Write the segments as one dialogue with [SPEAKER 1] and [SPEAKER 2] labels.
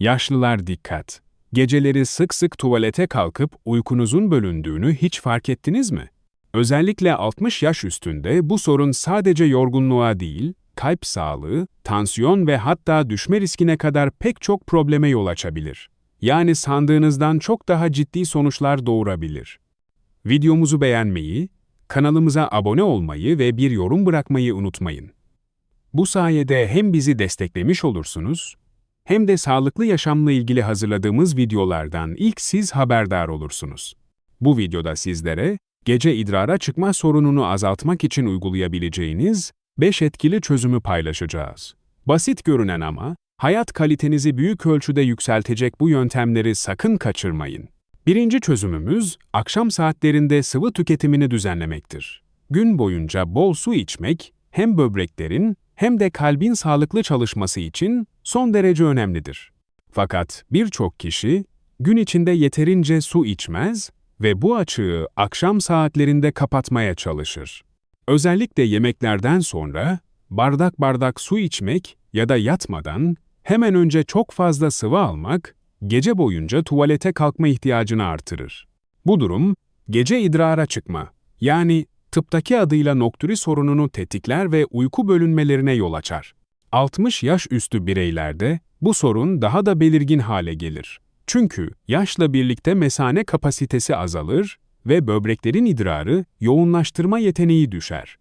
[SPEAKER 1] Yaşlılar dikkat! Geceleri sık sık tuvalete kalkıp uykunuzun bölündüğünü hiç fark ettiniz mi? Özellikle 60 yaş üstünde bu sorun sadece yorgunluğa değil, kalp sağlığı, tansiyon ve hatta düşme riskine kadar pek çok probleme yol açabilir. Yani sandığınızdan çok daha ciddi sonuçlar doğurabilir. Videomuzu beğenmeyi, kanalımıza abone olmayı ve bir yorum bırakmayı unutmayın. Bu sayede hem bizi desteklemiş olursunuz, hem de sağlıklı yaşamla ilgili hazırladığımız videolardan ilk siz haberdar olursunuz. Bu videoda sizlere gece idrara çıkma sorununu azaltmak için uygulayabileceğiniz 5 etkili çözümü paylaşacağız. Basit görünen ama hayat kalitenizi büyük ölçüde yükseltecek bu yöntemleri sakın kaçırmayın. Birinci çözümümüz akşam saatlerinde sıvı tüketimini düzenlemektir. Gün boyunca bol su içmek hem böbreklerin hem de kalbin sağlıklı çalışması için son derece önemlidir. Fakat birçok kişi gün içinde yeterince su içmez ve bu açığı akşam saatlerinde kapatmaya çalışır. Özellikle yemeklerden sonra bardak bardak su içmek ya da yatmadan hemen önce çok fazla sıvı almak gece boyunca tuvalete kalkma ihtiyacını artırır. Bu durum gece idrara çıkma yani tıptaki adıyla nokturi sorununu tetikler ve uyku bölünmelerine yol açar. 60 yaş üstü bireylerde bu sorun daha da belirgin hale gelir. Çünkü yaşla birlikte mesane kapasitesi azalır ve böbreklerin idrarı yoğunlaştırma yeteneği düşer.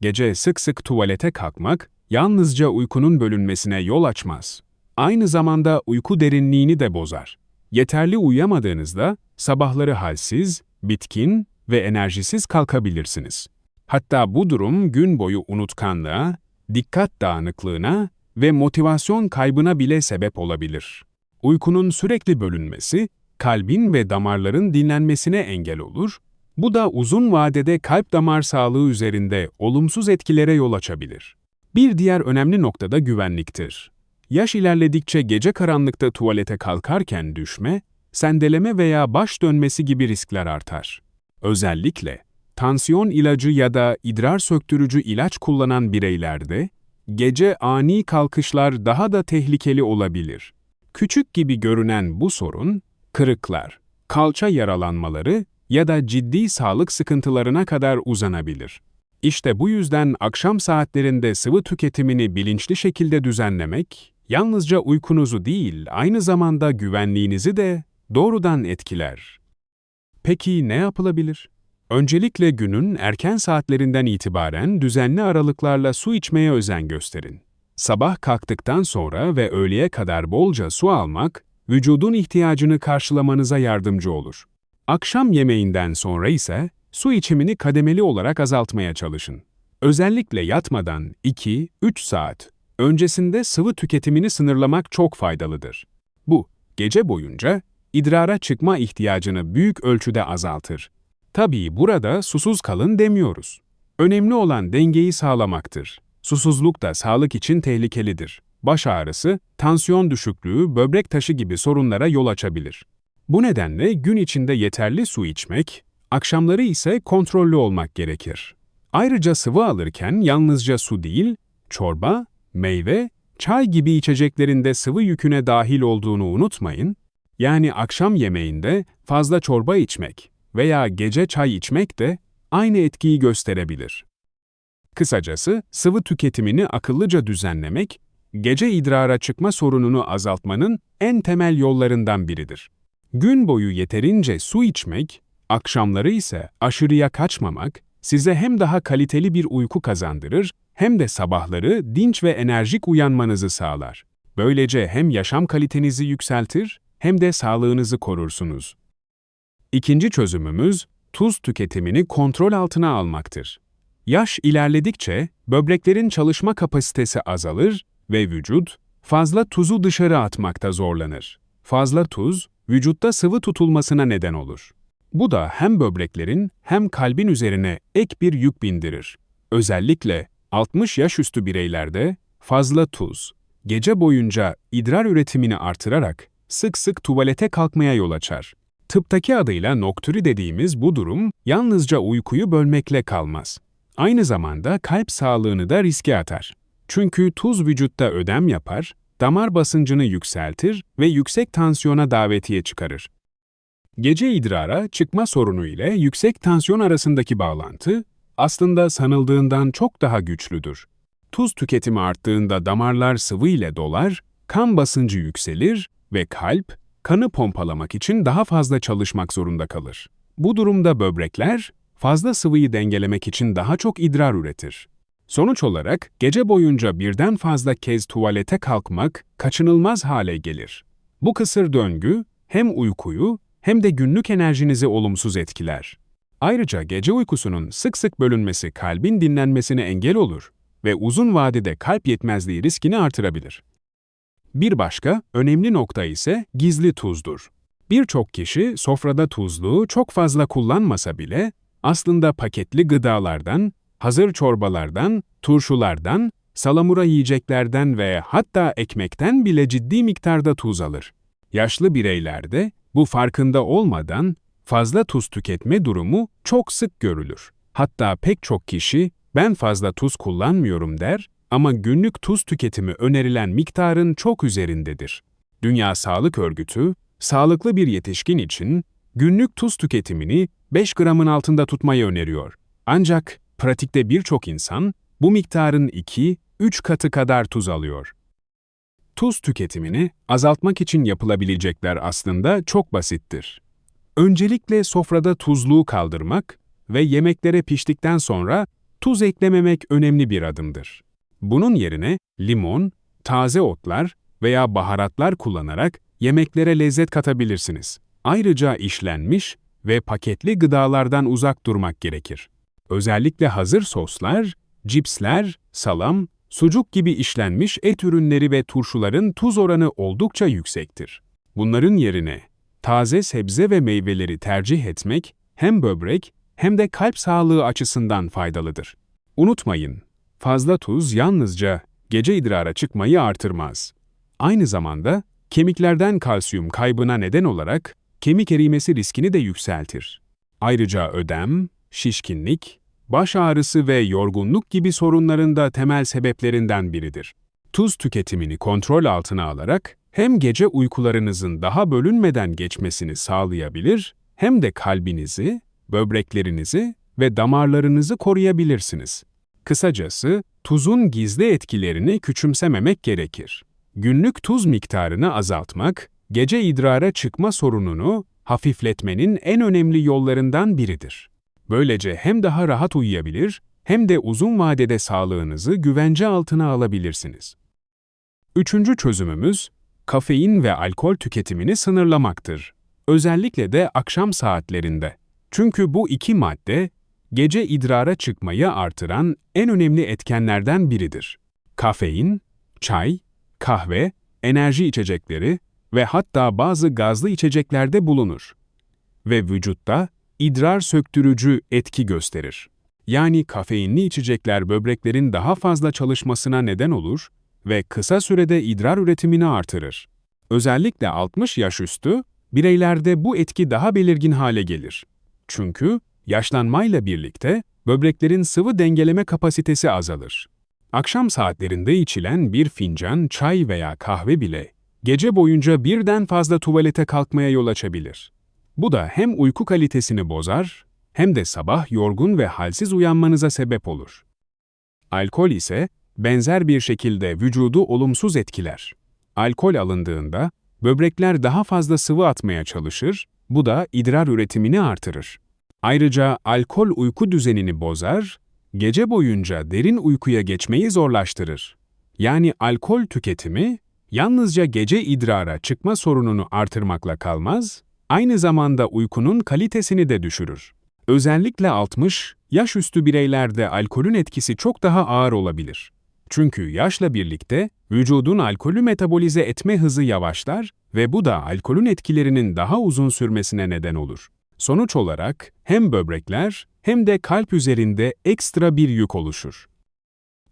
[SPEAKER 1] Gece sık sık tuvalete kalkmak yalnızca uykunun bölünmesine yol açmaz. Aynı zamanda uyku derinliğini de bozar. Yeterli uyuyamadığınızda sabahları halsiz, bitkin ve enerjisiz kalkabilirsiniz. Hatta bu durum gün boyu unutkanlığa, dikkat dağınıklığına ve motivasyon kaybına bile sebep olabilir. Uykunun sürekli bölünmesi, kalbin ve damarların dinlenmesine engel olur, bu da uzun vadede kalp damar sağlığı üzerinde olumsuz etkilere yol açabilir. Bir diğer önemli nokta da güvenliktir. Yaş ilerledikçe gece karanlıkta tuvalete kalkarken düşme, sendeleme veya baş dönmesi gibi riskler artar. Özellikle tansiyon ilacı ya da idrar söktürücü ilaç kullanan bireylerde gece ani kalkışlar daha da tehlikeli olabilir. Küçük gibi görünen bu sorun, kırıklar, kalça yaralanmaları ya da ciddi sağlık sıkıntılarına kadar uzanabilir. İşte bu yüzden akşam saatlerinde sıvı tüketimini bilinçli şekilde düzenlemek, yalnızca uykunuzu değil, aynı zamanda güvenliğinizi de doğrudan etkiler. Peki ne yapılabilir? Öncelikle günün erken saatlerinden itibaren düzenli aralıklarla su içmeye özen gösterin. Sabah kalktıktan sonra ve öğleye kadar bolca su almak, vücudun ihtiyacını karşılamanıza yardımcı olur. Akşam yemeğinden sonra ise su içimini kademeli olarak azaltmaya çalışın. Özellikle yatmadan 2-3 saat öncesinde sıvı tüketimini sınırlamak çok faydalıdır. Bu, gece boyunca idrara çıkma ihtiyacını büyük ölçüde azaltır. Tabii burada susuz kalın demiyoruz. Önemli olan dengeyi sağlamaktır. Susuzluk da sağlık için tehlikelidir. Baş ağrısı, tansiyon düşüklüğü, böbrek taşı gibi sorunlara yol açabilir. Bu nedenle gün içinde yeterli su içmek, akşamları ise kontrollü olmak gerekir. Ayrıca sıvı alırken yalnızca su değil, çorba, meyve, çay gibi içeceklerin de sıvı yüküne dahil olduğunu unutmayın. Yani akşam yemeğinde fazla çorba içmek veya gece çay içmek de aynı etkiyi gösterebilir. Kısacası sıvı tüketimini akıllıca düzenlemek, gece idrara çıkma sorununu azaltmanın en temel yollarından biridir. Gün boyu yeterince su içmek, akşamları ise aşırıya kaçmamak, size hem daha kaliteli bir uyku kazandırır hem de sabahları dinç ve enerjik uyanmanızı sağlar. Böylece hem yaşam kalitenizi yükseltir hem de sağlığınızı korursunuz. İkinci çözümümüz, tuz tüketimini kontrol altına almaktır. Yaş ilerledikçe böbreklerin çalışma kapasitesi azalır ve vücut fazla tuzu dışarı atmakta zorlanır. Fazla tuz, vücutta sıvı tutulmasına neden olur. Bu da hem böbreklerin hem kalbin üzerine ek bir yük bindirir. Özellikle 60 yaş üstü bireylerde fazla tuz, gece boyunca idrar üretimini artırarak sık sık tuvalete kalkmaya yol açar. Tıptaki adıyla nokturi dediğimiz bu durum yalnızca uykuyu bölmekle kalmaz. Aynı zamanda kalp sağlığını da riske atar. Çünkü tuz vücutta ödem yapar damar basıncını yükseltir ve yüksek tansiyona davetiye çıkarır. Gece idrara çıkma sorunu ile yüksek tansiyon arasındaki bağlantı aslında sanıldığından çok daha güçlüdür. Tuz tüketimi arttığında damarlar sıvı ile dolar, kan basıncı yükselir ve kalp, kanı pompalamak için daha fazla çalışmak zorunda kalır. Bu durumda böbrekler, fazla sıvıyı dengelemek için daha çok idrar üretir. Sonuç olarak gece boyunca birden fazla kez tuvalete kalkmak kaçınılmaz hale gelir. Bu kısır döngü hem uykuyu hem de günlük enerjinizi olumsuz etkiler. Ayrıca gece uykusunun sık sık bölünmesi kalbin dinlenmesine engel olur ve uzun vadede kalp yetmezliği riskini artırabilir. Bir başka önemli nokta ise gizli tuzdur. Birçok kişi sofrada tuzluğu çok fazla kullanmasa bile aslında paketli gıdalardan, hazır çorbalardan, turşulardan, salamura yiyeceklerden ve hatta ekmekten bile ciddi miktarda tuz alır. Yaşlı bireylerde bu farkında olmadan fazla tuz tüketme durumu çok sık görülür. Hatta pek çok kişi ben fazla tuz kullanmıyorum der ama günlük tuz tüketimi önerilen miktarın çok üzerindedir. Dünya Sağlık Örgütü, sağlıklı bir yetişkin için günlük tuz tüketimini 5 gramın altında tutmayı öneriyor. Ancak pratikte birçok insan bu miktarın 2-3 katı kadar tuz alıyor. Tuz tüketimini azaltmak için yapılabilecekler aslında çok basittir. Öncelikle sofrada tuzluğu kaldırmak ve yemeklere piştikten sonra tuz eklememek önemli bir adımdır. Bunun yerine limon, taze otlar veya baharatlar kullanarak yemeklere lezzet katabilirsiniz. Ayrıca işlenmiş ve paketli gıdalardan uzak durmak gerekir. Özellikle hazır soslar, cipsler, salam, sucuk gibi işlenmiş et ürünleri ve turşuların tuz oranı oldukça yüksektir. Bunların yerine taze sebze ve meyveleri tercih etmek hem böbrek hem de kalp sağlığı açısından faydalıdır. Unutmayın, fazla tuz yalnızca gece idrara çıkmayı artırmaz. Aynı zamanda kemiklerden kalsiyum kaybına neden olarak kemik erimesi riskini de yükseltir. Ayrıca ödem, şişkinlik, baş ağrısı ve yorgunluk gibi sorunların da temel sebeplerinden biridir. Tuz tüketimini kontrol altına alarak hem gece uykularınızın daha bölünmeden geçmesini sağlayabilir hem de kalbinizi, böbreklerinizi ve damarlarınızı koruyabilirsiniz. Kısacası tuzun gizli etkilerini küçümsememek gerekir. Günlük tuz miktarını azaltmak, gece idrara çıkma sorununu hafifletmenin en önemli yollarından biridir. Böylece hem daha rahat uyuyabilir hem de uzun vadede sağlığınızı güvence altına alabilirsiniz. Üçüncü çözümümüz, kafein ve alkol tüketimini sınırlamaktır. Özellikle de akşam saatlerinde. Çünkü bu iki madde, gece idrara çıkmayı artıran en önemli etkenlerden biridir. Kafein, çay, kahve, enerji içecekleri ve hatta bazı gazlı içeceklerde bulunur. Ve vücutta idrar söktürücü etki gösterir. Yani kafeinli içecekler böbreklerin daha fazla çalışmasına neden olur ve kısa sürede idrar üretimini artırır. Özellikle 60 yaş üstü bireylerde bu etki daha belirgin hale gelir. Çünkü yaşlanmayla birlikte böbreklerin sıvı dengeleme kapasitesi azalır. Akşam saatlerinde içilen bir fincan çay veya kahve bile gece boyunca birden fazla tuvalete kalkmaya yol açabilir. Bu da hem uyku kalitesini bozar hem de sabah yorgun ve halsiz uyanmanıza sebep olur. Alkol ise benzer bir şekilde vücudu olumsuz etkiler. Alkol alındığında böbrekler daha fazla sıvı atmaya çalışır, bu da idrar üretimini artırır. Ayrıca alkol uyku düzenini bozar, gece boyunca derin uykuya geçmeyi zorlaştırır. Yani alkol tüketimi yalnızca gece idrara çıkma sorununu artırmakla kalmaz, aynı zamanda uykunun kalitesini de düşürür. Özellikle 60 yaş üstü bireylerde alkolün etkisi çok daha ağır olabilir. Çünkü yaşla birlikte vücudun alkolü metabolize etme hızı yavaşlar ve bu da alkolün etkilerinin daha uzun sürmesine neden olur. Sonuç olarak hem böbrekler hem de kalp üzerinde ekstra bir yük oluşur.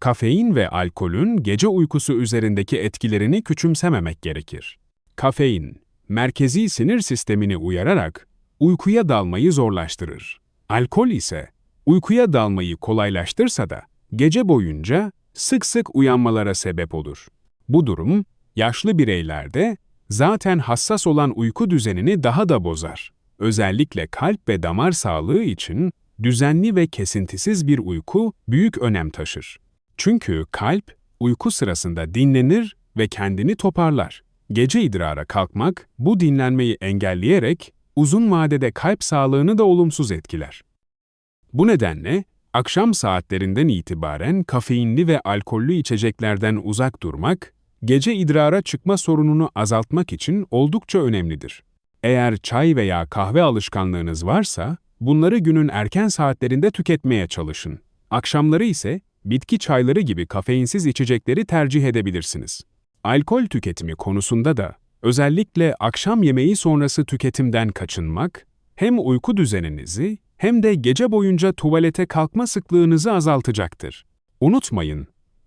[SPEAKER 1] Kafein ve alkolün gece uykusu üzerindeki etkilerini küçümsememek gerekir. Kafein, merkezi sinir sistemini uyararak uykuya dalmayı zorlaştırır. Alkol ise uykuya dalmayı kolaylaştırsa da gece boyunca sık sık uyanmalara sebep olur. Bu durum yaşlı bireylerde zaten hassas olan uyku düzenini daha da bozar. Özellikle kalp ve damar sağlığı için düzenli ve kesintisiz bir uyku büyük önem taşır. Çünkü kalp uyku sırasında dinlenir ve kendini toparlar. Gece idrara kalkmak bu dinlenmeyi engelleyerek uzun vadede kalp sağlığını da olumsuz etkiler. Bu nedenle akşam saatlerinden itibaren kafeinli ve alkollü içeceklerden uzak durmak, gece idrara çıkma sorununu azaltmak için oldukça önemlidir. Eğer çay veya kahve alışkanlığınız varsa, bunları günün erken saatlerinde tüketmeye çalışın. Akşamları ise bitki çayları gibi kafeinsiz içecekleri tercih edebilirsiniz. Alkol tüketimi konusunda da özellikle akşam yemeği sonrası tüketimden kaçınmak, hem uyku düzeninizi hem de gece boyunca tuvalete kalkma sıklığınızı azaltacaktır. Unutmayın,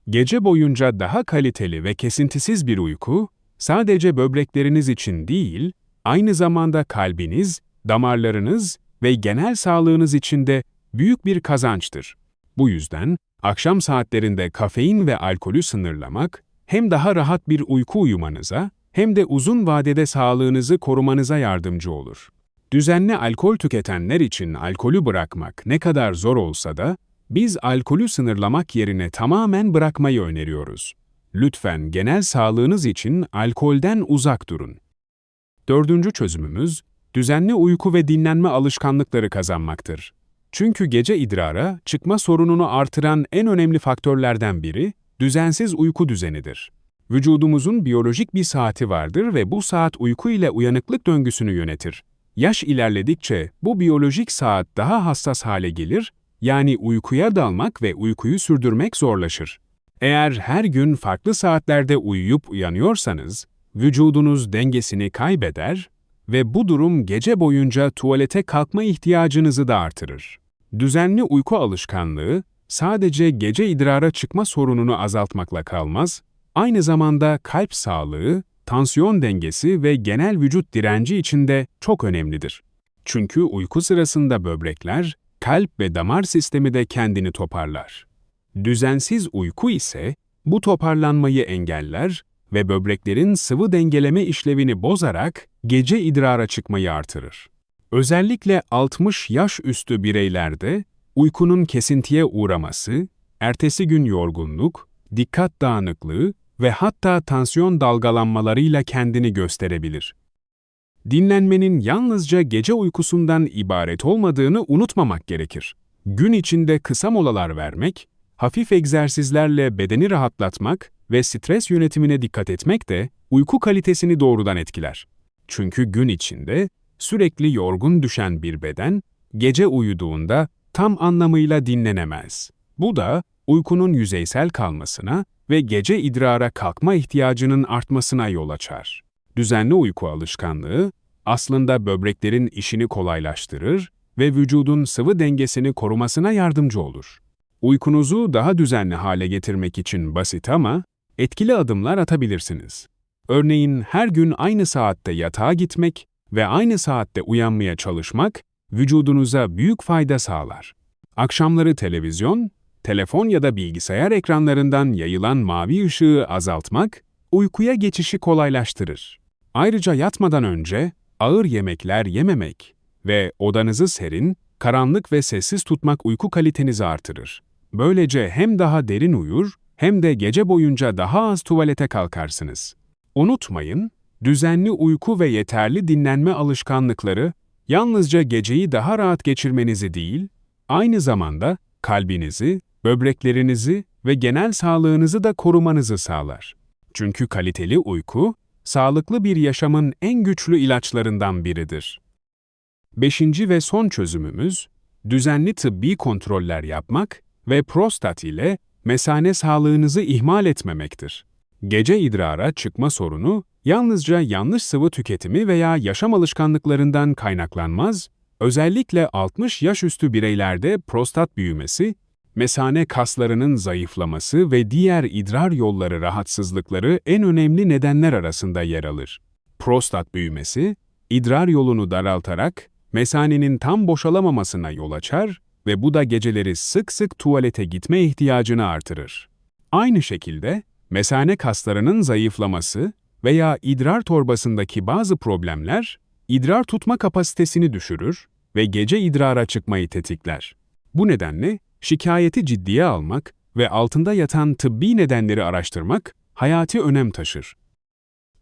[SPEAKER 1] gece boyunca daha kaliteli ve kesintisiz bir uyku, sadece böbrekleriniz için değil, aynı zamanda kalbiniz, damarlarınız ve genel sağlığınız için de büyük bir kazançtır. Bu yüzden akşam saatlerinde kafein ve alkolü sınırlamak, hem daha rahat bir uyku uyumanıza hem de uzun vadede sağlığınızı korumanıza yardımcı olur. Düzenli alkol tüketenler için alkolü bırakmak ne kadar zor olsa da biz alkolü sınırlamak yerine tamamen bırakmayı öneriyoruz. Lütfen genel sağlığınız için alkolden uzak durun. Dördüncü çözümümüz, düzenli uyku ve dinlenme alışkanlıkları kazanmaktır. Çünkü gece idrara çıkma sorununu artıran en önemli faktörlerden biri, düzensiz uyku düzenidir. Vücudumuzun biyolojik bir saati vardır ve bu saat uyku ile uyanıklık döngüsünü yönetir. Yaş ilerledikçe bu biyolojik saat daha hassas hale gelir, yani uykuya dalmak ve uykuyu sürdürmek zorlaşır. Eğer her gün farklı saatlerde uyuyup uyanıyorsanız, vücudunuz dengesini kaybeder ve bu durum gece boyunca tuvalete kalkma ihtiyacınızı da artırır. Düzenli uyku alışkanlığı sadece gece idrara çıkma sorununu azaltmakla kalmaz, aynı zamanda kalp sağlığı, tansiyon dengesi ve genel vücut direnci için de çok önemlidir. Çünkü uyku sırasında böbrekler, kalp ve damar sistemi de kendini toparlar. Düzensiz uyku ise bu toparlanmayı engeller ve böbreklerin sıvı dengeleme işlevini bozarak gece idrara çıkmayı artırır. Özellikle 60 yaş üstü bireylerde uykunun kesintiye uğraması, ertesi gün yorgunluk, dikkat dağınıklığı ve hatta tansiyon dalgalanmalarıyla kendini gösterebilir. Dinlenmenin yalnızca gece uykusundan ibaret olmadığını unutmamak gerekir. Gün içinde kısa molalar vermek, hafif egzersizlerle bedeni rahatlatmak ve stres yönetimine dikkat etmek de uyku kalitesini doğrudan etkiler. Çünkü gün içinde sürekli yorgun düşen bir beden, gece uyuduğunda tam anlamıyla dinlenemez. Bu da uykunun yüzeysel kalmasına ve gece idrara kalkma ihtiyacının artmasına yol açar. Düzenli uyku alışkanlığı aslında böbreklerin işini kolaylaştırır ve vücudun sıvı dengesini korumasına yardımcı olur. Uykunuzu daha düzenli hale getirmek için basit ama etkili adımlar atabilirsiniz. Örneğin her gün aynı saatte yatağa gitmek ve aynı saatte uyanmaya çalışmak vücudunuza büyük fayda sağlar. Akşamları televizyon, telefon ya da bilgisayar ekranlarından yayılan mavi ışığı azaltmak uykuya geçişi kolaylaştırır. Ayrıca yatmadan önce ağır yemekler yememek ve odanızı serin, karanlık ve sessiz tutmak uyku kalitenizi artırır. Böylece hem daha derin uyur hem de gece boyunca daha az tuvalete kalkarsınız. Unutmayın, düzenli uyku ve yeterli dinlenme alışkanlıkları yalnızca geceyi daha rahat geçirmenizi değil, aynı zamanda kalbinizi, böbreklerinizi ve genel sağlığınızı da korumanızı sağlar. Çünkü kaliteli uyku, sağlıklı bir yaşamın en güçlü ilaçlarından biridir. Beşinci ve son çözümümüz, düzenli tıbbi kontroller yapmak ve prostat ile mesane sağlığınızı ihmal etmemektir. Gece idrara çıkma sorunu yalnızca yanlış sıvı tüketimi veya yaşam alışkanlıklarından kaynaklanmaz, özellikle 60 yaş üstü bireylerde prostat büyümesi, mesane kaslarının zayıflaması ve diğer idrar yolları rahatsızlıkları en önemli nedenler arasında yer alır. Prostat büyümesi, idrar yolunu daraltarak mesanenin tam boşalamamasına yol açar ve bu da geceleri sık sık tuvalete gitme ihtiyacını artırır. Aynı şekilde Mesane kaslarının zayıflaması veya idrar torbasındaki bazı problemler idrar tutma kapasitesini düşürür ve gece idrara çıkmayı tetikler. Bu nedenle şikayeti ciddiye almak ve altında yatan tıbbi nedenleri araştırmak hayati önem taşır.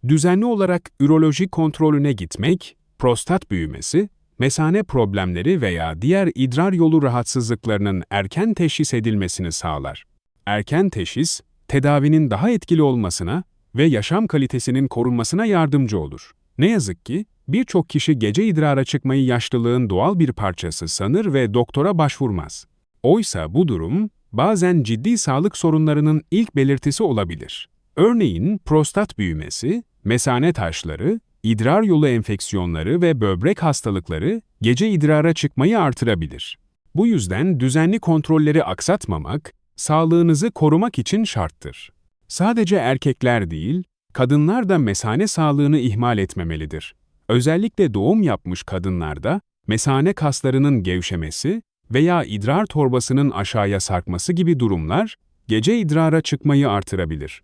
[SPEAKER 1] Düzenli olarak üroloji kontrolüne gitmek, prostat büyümesi, mesane problemleri veya diğer idrar yolu rahatsızlıklarının erken teşhis edilmesini sağlar. Erken teşhis, tedavinin daha etkili olmasına ve yaşam kalitesinin korunmasına yardımcı olur. Ne yazık ki, birçok kişi gece idrara çıkmayı yaşlılığın doğal bir parçası sanır ve doktora başvurmaz. Oysa bu durum, bazen ciddi sağlık sorunlarının ilk belirtisi olabilir. Örneğin prostat büyümesi, mesane taşları, idrar yolu enfeksiyonları ve böbrek hastalıkları gece idrara çıkmayı artırabilir. Bu yüzden düzenli kontrolleri aksatmamak, sağlığınızı korumak için şarttır. Sadece erkekler değil, kadınlar da mesane sağlığını ihmal etmemelidir. Özellikle doğum yapmış kadınlarda mesane kaslarının gevşemesi veya idrar torbasının aşağıya sarkması gibi durumlar gece idrara çıkmayı artırabilir.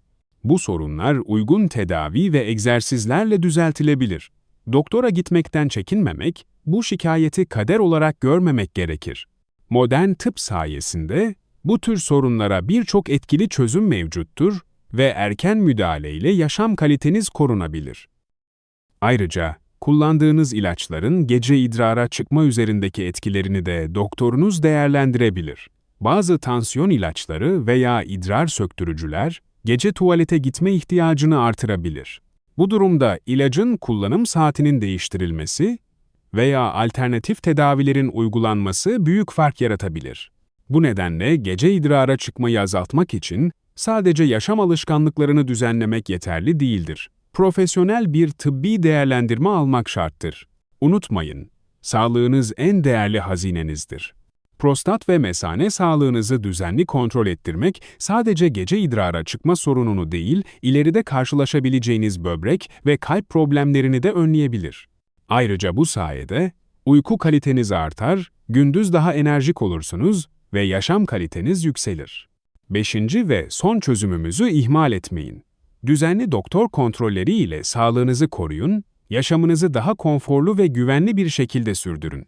[SPEAKER 1] Bu sorunlar uygun tedavi ve egzersizlerle düzeltilebilir. Doktora gitmekten çekinmemek, bu şikayeti kader olarak görmemek gerekir. Modern tıp sayesinde bu tür sorunlara birçok etkili çözüm mevcuttur ve erken müdahaleyle yaşam kaliteniz korunabilir. Ayrıca kullandığınız ilaçların gece idrara çıkma üzerindeki etkilerini de doktorunuz değerlendirebilir. Bazı tansiyon ilaçları veya idrar söktürücüler gece tuvalete gitme ihtiyacını artırabilir. Bu durumda ilacın kullanım saatinin değiştirilmesi veya alternatif tedavilerin uygulanması büyük fark yaratabilir. Bu nedenle gece idrara çıkmayı azaltmak için sadece yaşam alışkanlıklarını düzenlemek yeterli değildir. Profesyonel bir tıbbi değerlendirme almak şarttır. Unutmayın, sağlığınız en değerli hazinenizdir. Prostat ve mesane sağlığınızı düzenli kontrol ettirmek sadece gece idrara çıkma sorununu değil, ileride karşılaşabileceğiniz böbrek ve kalp problemlerini de önleyebilir. Ayrıca bu sayede uyku kaliteniz artar, gündüz daha enerjik olursunuz ve yaşam kaliteniz yükselir. Beşinci ve son çözümümüzü ihmal etmeyin. Düzenli doktor kontrolleri ile sağlığınızı koruyun, yaşamınızı daha konforlu ve güvenli bir şekilde sürdürün.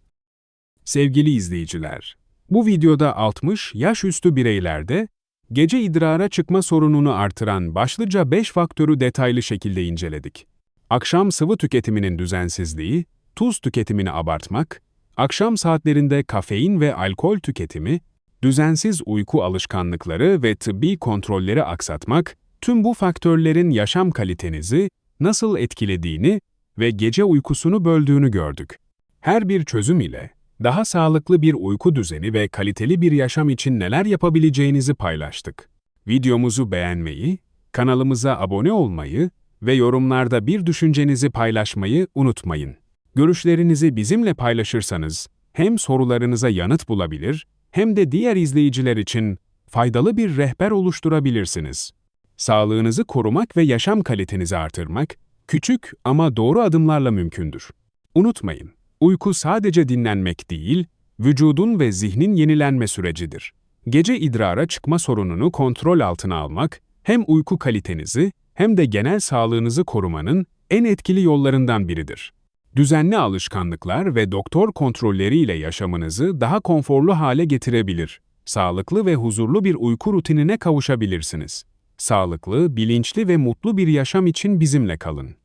[SPEAKER 1] Sevgili izleyiciler, bu videoda 60 yaş üstü bireylerde gece idrara çıkma sorununu artıran başlıca 5 faktörü detaylı şekilde inceledik. Akşam sıvı tüketiminin düzensizliği, tuz tüketimini abartmak, akşam saatlerinde kafein ve alkol tüketimi, düzensiz uyku alışkanlıkları ve tıbbi kontrolleri aksatmak, tüm bu faktörlerin yaşam kalitenizi nasıl etkilediğini ve gece uykusunu böldüğünü gördük. Her bir çözüm ile daha sağlıklı bir uyku düzeni ve kaliteli bir yaşam için neler yapabileceğinizi paylaştık. Videomuzu beğenmeyi, kanalımıza abone olmayı ve yorumlarda bir düşüncenizi paylaşmayı unutmayın. Görüşlerinizi bizimle paylaşırsanız hem sorularınıza yanıt bulabilir hem de diğer izleyiciler için faydalı bir rehber oluşturabilirsiniz. Sağlığınızı korumak ve yaşam kalitenizi artırmak küçük ama doğru adımlarla mümkündür. Unutmayın, uyku sadece dinlenmek değil, vücudun ve zihnin yenilenme sürecidir. Gece idrara çıkma sorununu kontrol altına almak, hem uyku kalitenizi hem de genel sağlığınızı korumanın en etkili yollarından biridir. Düzenli alışkanlıklar ve doktor kontrolleriyle yaşamınızı daha konforlu hale getirebilir. Sağlıklı ve huzurlu bir uyku rutinine kavuşabilirsiniz. Sağlıklı, bilinçli ve mutlu bir yaşam için bizimle kalın.